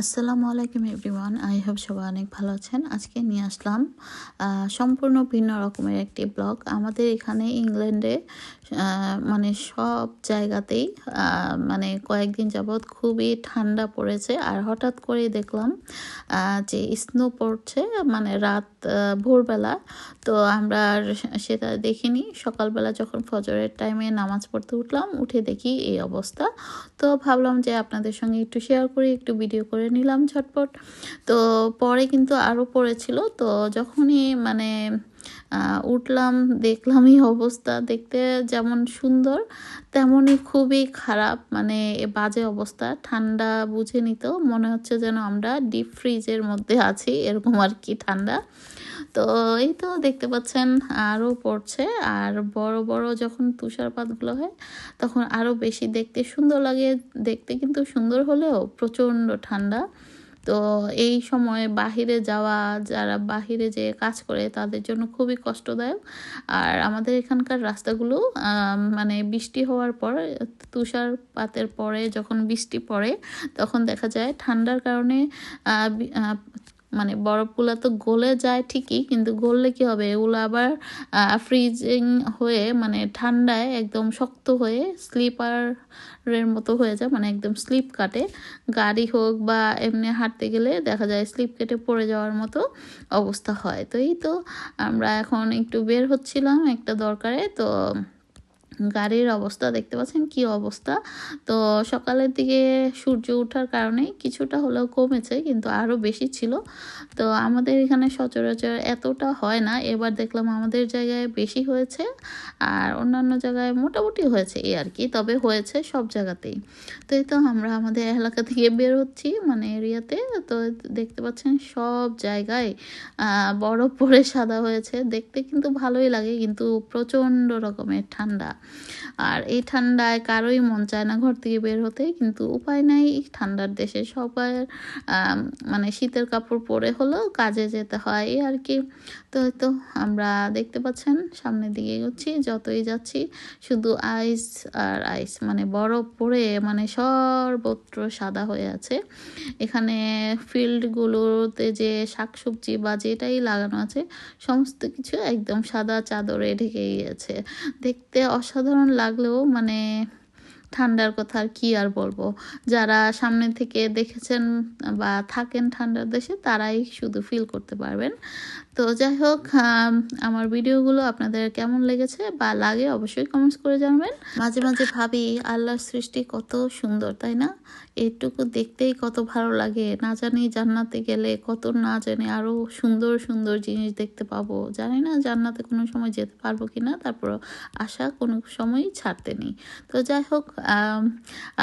আসসালামু আলাইকুম everyone, I hope সবাই অনেক ভালো আছেন। আজকে নিয়ে আসলাম সম্পূর্ণ ভিন্ন রকমের একটি ব্লগ। আমাদের এখানে ইংল্যান্ডে মানে সব জায়গাতেই মানে কয়েকদিন যাবৎ খুবই ঠান্ডা পড়েছে। আর হঠাৎ করে দেখলাম যে স্নো পড়ছে মানে রাত ভোরবেলা। তো আমরা সেটা দেখিনি। সকালবেলা যখন ফজরের টাইমে নামাজ পড়তে উঠলাম, উঠে দেখি এই অবস্থা। তো ভাবলাম যে আপনাদের সঙ্গে একটু শেয়ার করি, একটু ভিডিও করে নিলাম ঝটপট। তো পরে কিন্তু আরও পড়েছিল। তো যখনই মানে উঠলাম দেখলাম এই অবস্থা। দেখতে যেমন সুন্দর, তেমনই খুবই খারাপ। মানে বাজে অবস্থা। ঠান্ডা বুঝে নিত মনে হচ্ছে যেন আমরা ডিপ ফ্রিজের মধ্যে আছি। এরকম আর কি ঠান্ডা। তো এই তো দেখতে পাচ্ছেন আরও পড়ছে। আর বড় বড় যখন তুষারপাতগুলো হয়, তখন আরও বেশি দেখতে সুন্দর লাগে। দেখতে কিন্তু সুন্দর হলেও প্রচণ্ড ঠান্ডা। তো এই সময় বাহিরে যাওয়া, যারা বাহিরে যে কাজ করে, তাদের জন্য খুবই কষ্টদায়ক। আর আমাদের এখানকার রাস্তাগুলো মানে বৃষ্টি হওয়ার পর, তুষারপাতের পরে যখন বৃষ্টি পড়ে, তখন দেখা যায় ঠান্ডার কারণে মানে বরফগুলো তো গলে যায় ঠিকই, কিন্তু গললে কি হবে? এগুলো আবার ফ্রিজিং হয়ে মানে ঠান্ডায় একদম শক্ত হয়ে স্লিপারের মতো হয়ে যায় মানে একদম স্লিপ কাটে। গাড়ি হোক বা এমনি হাঁটতে গেলে দেখা যায় স্লিপ কেটে পড়ে যাওয়ার মতো অবস্থা হয়। তো এই তো আমরা এখন একটু বের হচ্ছিলাম একটা দরকারে, তো গাড়ির অবস্থা, দেখতে পাচ্ছেন কি অবস্থা? তো সকালের দিকে সূর্য ওঠার কারণে কিছুটা হলেও কমেছে, কিন্তু আরও বেশি ছিল। তো আমাদের এখানে সচরাচর এতটা হয় না। এবার দেখলাম আমাদের জায়গায় বেশি হয়েছে আর অন্যান্য জায়গায় মোটামুটি হয়েছে এই আর কি, তবে হয়েছে সব জায়গাতেই। তো এই তো আমরা আমাদের এলাকা থেকে বের হচ্ছি মানে এরিয়াতে। তো দেখতে পাচ্ছেন সব জায়গায় বরফ পরে সাদা হয়েছে। দেখতে কিন্তু ভালোই লাগে, কিন্তু প্রচণ্ড রকমের ঠান্ডা। আর এই ঠান্ডায় কারোই মন চায় না ঘর থেকে বের হতে, কিন্তু উপায় নাই। ঠান্ডার দেশে সবার মানে শীতের কাপড় পরে হলেও কাজে যেতে হয়। আর কি। তো এই তো আমরা দেখতে পাচ্ছেন, সামনের দিকে এগোচ্ছি, যতই যাচ্ছি, শুধু আইস আর আইস মানে বরফ পড়ে মানে সর্বত্র সাদা হয়ে আছে। এখানে ফিল্ডগুলোতে যে শাকসবজি বা যেটাই লাগানো আছে, সমস্ত কিছু একদম সাদা চাদরে ঢেকে গিয়েছে। দেখতে অসাধারণ লাগলেও মানে ঠান্ডার কথা আর কি আর বলব? যারা সামনে থেকে দেখেছেন বা থাকেন ঠান্ডার দেশে, তারাই শুধু ফিল করতে পারবেন। তো যাই হোক আমার ভিডিওগুলো আপনাদের কেমন লেগেছে বা লাগে অবশ্যই কমেন্টস করে জানাবেন। মাঝে মাঝে ভাবি, আল্লাহর সৃষ্টি কত সুন্দর, তাই না? এটুকু দেখতেই কত ভালো লাগে। না জানি জান্নাতে গেলে কত না জানি আরও সুন্দর সুন্দর জিনিস দেখতে পাবো। জানি না জান্নাতে কোনো সময় যেতে পারব কি না তারপর আশা কোনো সময়ই ছাড়তে নেই। তো যাই হোক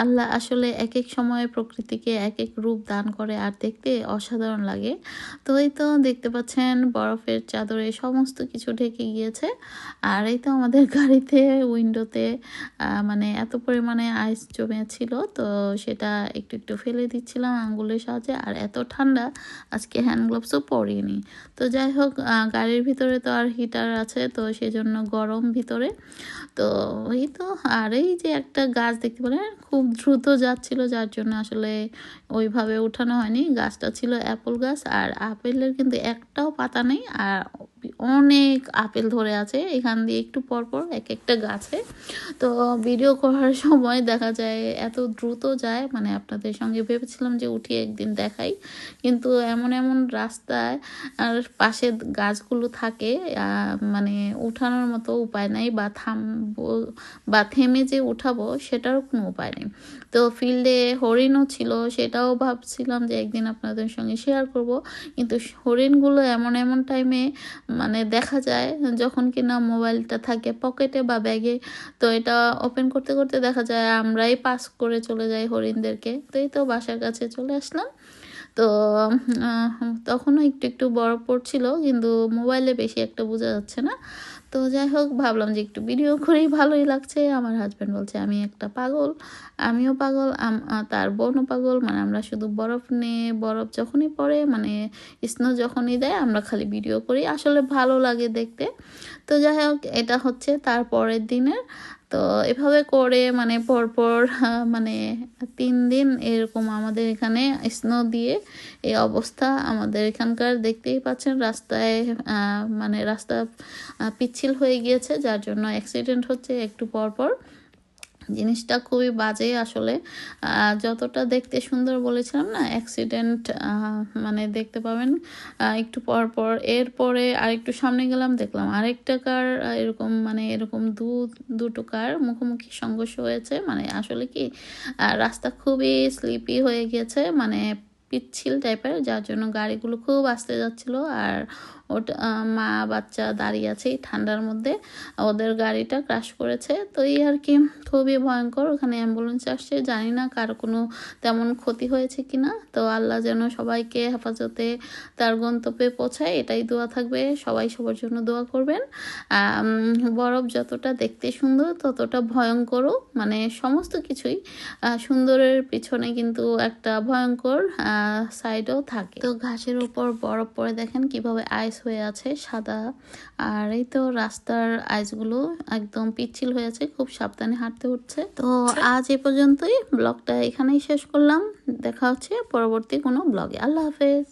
আল্লাহ আসলে এক এক সময় প্রকৃতিকে এক এক রূপ দান করে আর দেখতে অসাধারণ লাগে। তো এই তো দেখতে পাচ্ছেন বরফের চাদরে সমস্ত কিছু ঢেকে গিয়েছে। আর এই তো আমাদের গাড়িতে উইন্ডোতে মানে এত পরিমাণে আইস জমে ছিল তো সেটা একটু একটু ফেলে দিচ্ছিলাম আঙ্গুলের সাহায্যে আর এত ঠান্ডা আজকে হ্যান্ড গ্লোভসও পরিনি। তো যাই হোক গাড়ির ভিতরে তো আর হিটার আছে, তো সেজন্য গরম ভিতরে। তো এই তো, আর এই যে একটা গাছ দেখতে পেলেন খুব দ্রুত যাচ্ছিল, যার জন্য আসলে ওইভাবে উঠানো হয়নি। গাছটা ছিল অ্যাপল গাছ আর আপেলের কিন্তু একটাও পাতা নেই, আর অনেক আপেল ধরে আছে। এখান দিয়ে একটু পরপর এক একটা গাছে। তো ভিডিও করার সময় দেখা যায় এত দ্রুত যায় মানে আপনাদের সঙ্গে ভেবেছিলাম যে উঠিয়ে একদিন দেখাই। কিন্তু এমন এমন রাস্তায় আর পাশে গাছগুলো থাকে মানে উঠানোর মতো উপায় নাই বা থামবো, বা থেমে যে উঠাবো সেটারও কোনো উপায় নেই। তো ফিল্ডে হরিণও ছিল, সেটাও ভাবছিলাম যে একদিন আপনাদের সঙ্গে শেয়ার করব। কিন্তু হরিণগুলো এমন এমন টাইমে মানে দেখা যায় যখন কিনা মোবাইলটা থাকে পকেটে বা ব্যাগে, তো এটা ওপেন করতে করতে দেখা যায় আমরাই পাস করে চলে যাই হরিণদেরকে। তো এই তো বাসার কাছে চলে আসলাম। তো তখনও একটু একটু বরফ পড়ছিল কিন্তু মোবাইলে বেশি একটা বোঝা যাচ্ছে না। তো যাই হোক, ভাবলাম যে একটু ভিডিও করেই ভালোই লাগছে। আমার হাজব্যান্ড বলছে, আমি একটা পাগল, আমিও পাগল তার বোনও পাগল মানে আমরা শুধু বরফ নিয়ে, বরফ যখনই পড়ে মানে স্নো যখনই দেয়, আমরা খালি ভিডিও করি। আসলে ভালো লাগে দেখতে। তো যাই হোক, এটা হচ্ছে তার পরের দিনের তো এভাবে করে মানে পরপর মানে তিন দিন এরকম আমাদের এখানে স্নো দিয়ে এই অবস্থা। আমাদের এখানকার দেখতেই পাচ্ছেন রাস্তায় মানে রাস্তা পিচ্ছিল হয়ে গিয়েছে, যার জন্য অ্যাক্সিডেন্ট হচ্ছে একটু পরপর। জিনিসটা খুবই বাজে আসলে। যতটা দেখতে সুন্দর বলেছিলাম না অ্যাক্সিডেন্ট মানে দেখতে পাবেন। একটু পর পর, এরপরে আরেকটু সামনে গেলাম, দেখলাম আরেকটা কার এরকম মানে এরকম দু, দুটো কার মুখোমুখি সংঘর্ষ হয়েছে। মানে আসলে কি রাস্তা খুবই স্লিপি হয়ে গিয়েছে মানে পিচ্ছিল টাইপের যার জন্য গাড়িগুলো খুব আস্তে যাচ্ছিল। আর ওটা মা, বাচ্চা দাঁড়িয়ে আছে এই ঠান্ডার মধ্যে। ওদের গাড়িটা ক্রাশ করেছে। তো এই আর কি, খুবই ভয়ঙ্কর। ওখানে অ্যাম্বুলেন্স আসছে। জানি না কার কোনো তেমন ক্ষতি হয়েছে কি না তো আল্লাহ যেন সবাইকে হেফাজতে তার গন্তব্যে পৌঁছায়। এটাই দোয়া থাকবে। সবাই সবার জন্য দোয়া করবেন। বরফ যতটা দেখতে সুন্দর, ততটা ভয়ঙ্করও। মানে সমস্ত কিছুই সুন্দরের পিছনে কিন্তু একটা ভয়ঙ্কর সাইডও থাকে। তো ঘাসের উপর বরফ পরে দেখেন কীভাবে আইস হয়ে আছে সাদা। আর এই তো রাস্তার আইসগুলো একদম পিচ্ছিল হয়ে আছে খুব সাবধানে হাঁটতে উঠছে তো আজ এ পর্যন্তই ব্লগটা এখানেই শেষ করলাম। দেখা হচ্ছে পরবর্তী কোনো ব্লগে। আল্লাহ হাফেজ।